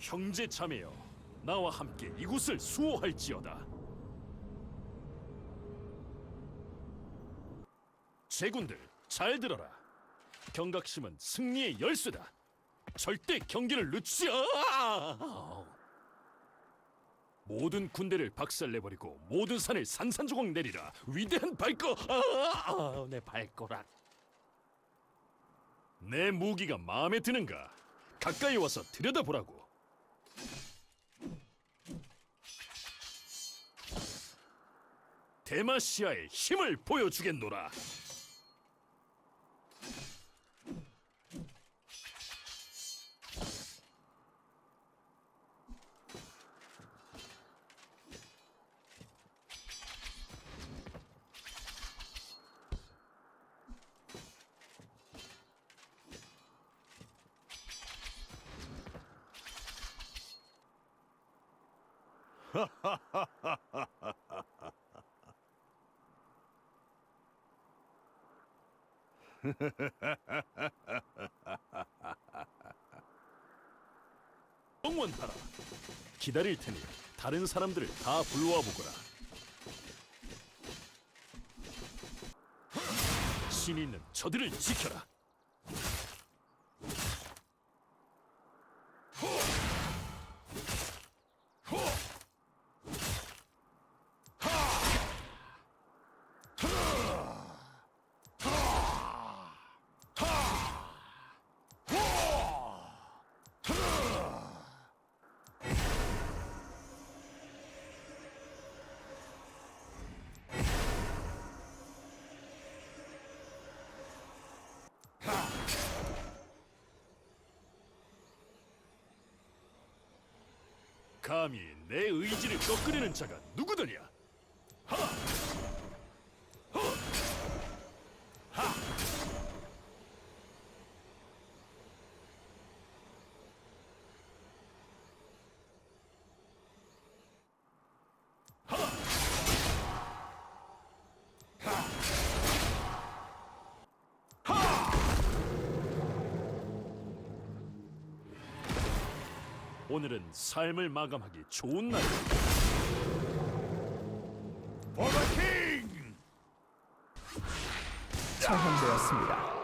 형제 자매여 나와 함께 이곳을 수호할지어다. 제군들 잘 들어라. 경각심은 승리의 열쇠다. 절대 경기를 늦추지 아! 모든 군대를 박살내버리고 모든 산을 산산조각 내리라. 위대한 발거! 아! 내 발거락 내 무기가 마음에 드는가? 가까이 와서 들여다보라고 데마시아의 힘을 보여주겠노라 영원하라. 기다릴 테니 다른 사람들을 다 불러와 보거라. 신이 있는 저들을 지켜라 감히 내 의지를 꺾으려는 자가 누구더냐 하! 허! 하! 오늘은 삶을 마감하기 좋은 날이다. 버거킹! 처형되었습니다.